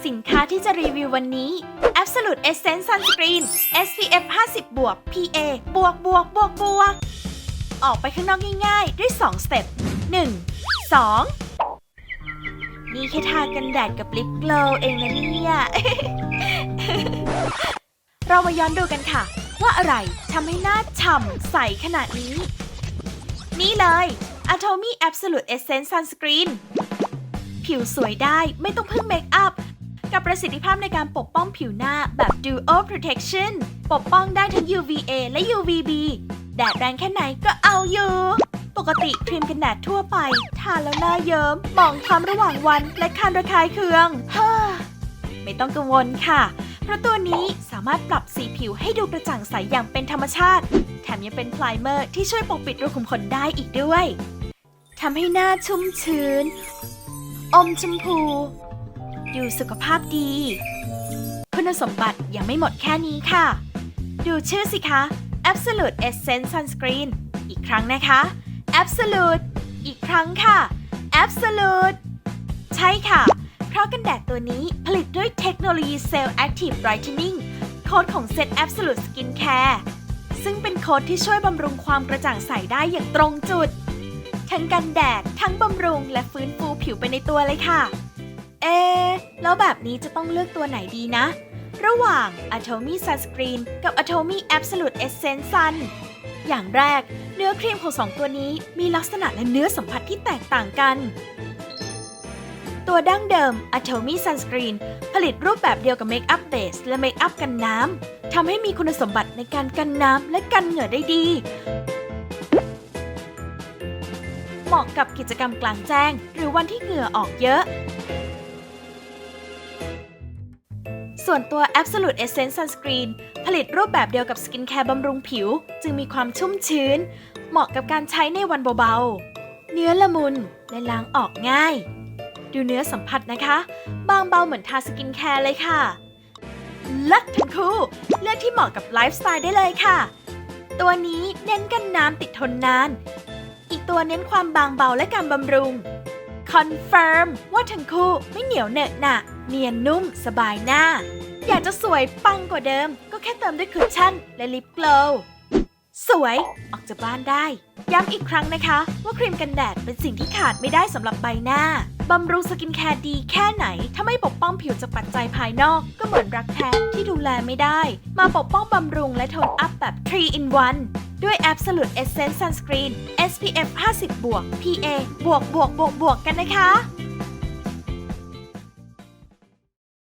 สินค้าที่จะรีวิววันนี้ Absolute Essence Sunscreen SPF 50 บวก PA บวกบวกบวกบวก ออกไปข้างนอกง่ายๆ ด้วย 2 สเต็ป 1 2 นี่แค่ทากันแดดกับลิปโกลว์เองนะเนี่ย เรามาย้อนดูกันค่ะ ว่าอะไรทำให้หน้าฉ่ำใสขนาดนี้ นี่เลย Atomy Absolute Essence Sunscreen ผิวสวยได้ไม่ต้องพึ่งเมคอัพ กับประสิทธิภาพในการปกป้องผิวหน้าแบบ Duo Protection ปกป้องได้ทั้ง UVA และ UVB แดดแรงแค่ไหนก็เอาอยู่ ปกติครีมกันแดดทั่วไป ทาแล้วหน้าเยิ้มมองคล้ำระหว่างวัน และคันระคายเคืองฮ่าไม่ต้องกังวลค่ะ เพราะตัวนี้สามารถปรับสีผิวให้ดูกระจ่างใสอย่างเป็นธรรมชาติ แถมยังเป็นไพรเมอร์ที่ช่วยปกปิดรูขุมขนได้อีกด้วยทำให้หน้าชุ่มชื้น อมชมพู ดูสุขภาพดี คุณสมบัติยังไม่หมดแค่นี้ค่ะ ดูชื่อสิคะ Absolute Essence Sunscreen อีกครั้งนะคะ Absolute อีกครั้งค่ะ Absolute ใช่ค่ะ เพราะกันแดดตัวนี้ผลิตด้วยเทคโนโลยี Cell Active Brightening โค้ดของเซต Absolute Skin Care ซึ่งเป็นโค้ดที่ช่วยบำรุงความกระจ่างใสได้อย่างตรงจุด ทั้งกันแดด ทั้งบำรุงและฟื้นฟูผิวไปในตัวเลยค่ะ เอ แล้วแบบนี้จะต้องเลือกตัวไหนดีนะ ระหว่าง Atomy Sunscreen กับ Atomy Absolute Essence Sun อย่างแรก เนื้อครีมของสองตัวนี้มีลักษณะและเนื้อสัมผัสที่แตกต่างกัน ตัวดั้งเดิม Atomy Sunscreen ผลิตรูปแบบเดียวกับเมคอัพเบสและเมคอัพกันน้ำทำให้มีคุณสมบัติในการกันน้ำและกันเหงื่อได้ดี เหมาะกับกิจกรรมกลางแจ้ง หรือวันที่เหงื่อออกเยอะ ส่วนตัว Absolute Essence Sunscreen ผลิตรูปแบบเดียวกับสกินแคร์บำรุงผิว จึงมีความชุ่มชื้น เหมาะกับการใช้ในวันเบาๆ เนื้อละมุนและล้างออกง่าย ดูเนื้อสัมผัสนะคะ บางเบาเหมือนทาสกินแคร์เลยค่ะลิศทั้งคู่ เลือกที่เหมาะกับไลฟ์สไตล์ได้เลยค่ะ ตัวนี้เน้นกันน้ำติดทนนาน อีกตัวเน้นความบางเบาและการบำรุง คอนเฟิร์มว่าทั้งคู่ไม่เหนียวเหนอะหนะเนียนนุ่มสบายหน้า อยากจะสวยปังกว่าเดิม ก็แค่เติมด้วยคุชชั่นและลิปโกลว์สวยออกจากบ้านได้ ย้ำอีกครั้งนะคะ ว่าครีมกันแดดเป็นสิ่งที่ขาดไม่ได้สำหรับใบหน้าบำรุงสกินแคร์ดีแค่ไหน ถ้าไม่ปกป้องผิวจากปัจจัยภายนอก ก็เหมือนรักแท้ที่ดูแลไม่ได้ มาปกป้องบำรุงและโทนอัพแบบ 3 in 1 ด้วย Absolute Essence Sunscreen SPF 50 บวก PA บวกบวกบวกบวกกันนะคะ